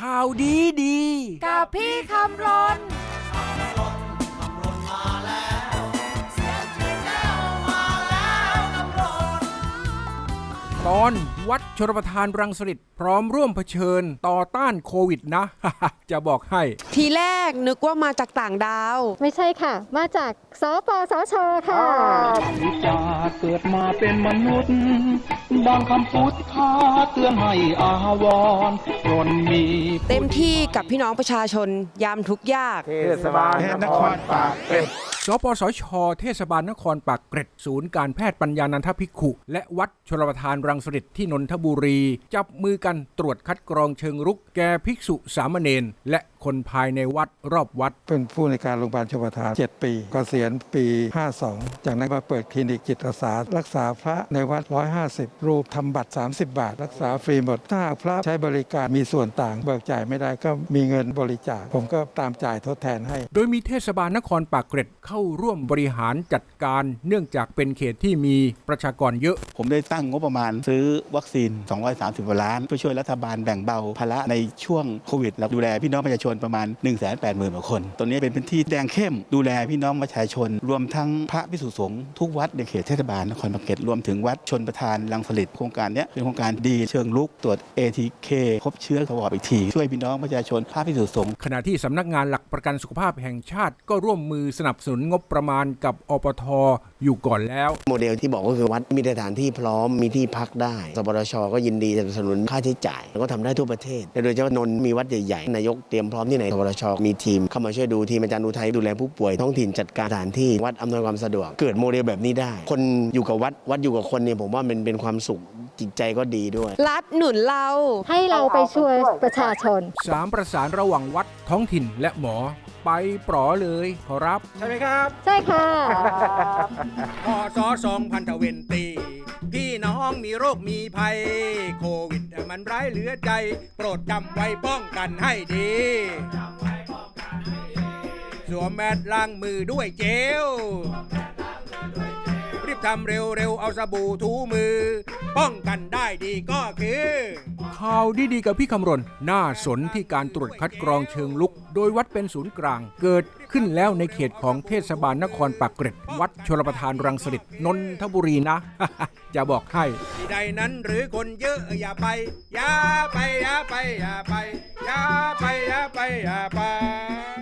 ข่าวดีดี กับพี่คำรน ตอนวัดชรประทานรังสฤษพร้อมร่วมเผชิญต่อต้านโควิดนะ จะบอกให้ ทีแรกนึกว่ามาจากต่างดาว ไม่ใช่ค่ะ มาจากสปสชค่ะวิจาเกิดมาเป็นมนุษย์ดังคำพุทธาเตือนให้อาวรณ์รนมีเต็มที่กับพี่น้องประชาชนยามทุกข์ยาก เทศบาลนครปากเกร็ด สปสช เทศบาลนครปากเกร็ดศูนย์การแพทย์ปัญญานันทภิกขุ และวัดชลประทานรังสฤษที่นนทบุรี จับมือกันตรวจคัดกรองเชิงรุก แก่ภิกษุสามเณรและคนภายในวัดรอบวัด เป็นผู้ในวยการโรงพยาบาลชลประทาน 7 ปีกเกษียณปี 52 จากนั้นมาเปิดคลินิกจิตอาสา รักษาพระในวัด 150 รูปทำบัตร 30 บาท รักษาฟรีหมด ถ้าหากพระใช้บริการมีส่วนต่างเบิกจ่ายไม่ได้ก็มีเงินบริจาค ผมก็ตามจ่ายทดแทนให้ โดยมีเทศบาลนครปากเกร็ดเข้าร่วมบริหารจัดการ เนื่องจากเป็นเขตที่มีประชากรเยอะ ผมได้ตั้งงบประมาณซื้อวัคซีน 230กว่าล้านเพื่อช่วยรัฐบาลแบ่งเบาภาระในช่วงโควิดและดูแลพี่น้องประชาชนประมาณ 1 8 0 0 0 0กว่าคนตัวนี้เป็นพื้นที่แดงเข้มดูแลพี่น้องประชาชน รวมทั้งพระพิสุสงฆ์ทุกวัดในเขตเทศบาลนครปากเกร็ดรวมถึงวัดชนประทานลังสลิดโครงการนี้เป็นโครงการดีเชิงลุกตรวจ ATK พบเชื้อทวารอีกทีช่วยพี่น้องประชาชนพระพิสุสงฆ์ขณะที่สำนักงานหลักประกันสุขภาพแห่งชาติก็ร่วมมือสนับสนุนงบประมาณกับอปทอยู่ก่อนแล้ว โมเดลที่บอกก็คือวัดมีสถานที่พร้อมมีที่พักได้สปทชก็ยินดีสนับสนุนค่าใช้จ่ายแล้วก็ทำได้ทั่วประเทศและโดยเฉพาะนนท์มีวัดใหญ่ๆนายกเตรียมพร้อมที่ไหนสปทชมีทีมเข้ามาช่วยดูทีมอาจารย์อุทัยดูแลผู้ป่วยท้องถิ่นจัดการสถานที่วัดอำนวยความสะดวก เกิดโมเดลแบบนี้ได้ คนอยู่กับวัดวัดอยู่กับคนเนี่ยผมว่ามันเป็นความสุขจิตใจก็ดีด้วย รัฐหนุนเราให้เราไปช่วยประชาชนสามประสานระหว่างวัดท้องถิ่นและหมอ ไปปลอเลยขอรับ ใช่ไหมครับใช่ค่ะพศสองพันเวนตี พี่น้องมีโรคมีภัย โควิดมันร้ายเหลือใจ โปรดจำไว้ป้องกันให้ดี สวมแมสล้างมือด้วยเจลรีบทำเร็วๆเอาสบู่ถูมือ ป้องกันได้ดีก็คือข่าวดีๆกับพี่คำรณ น่าสนที่การตรวจคัดกรองเชิงลุก โดยวัดเป็นศูนย์กลาง เกิดขึ้นแล้วในเขตของเทศบาลนครปากเกร็ด วัดชลประทานรังสฤษนนทบุรีนะ จะบอกให้ที่ใดนั้นหรือคนเยอะอย่าไป อย่าไปอย่าไปอย่าไปอย่าไปอย่าไปอย่าไป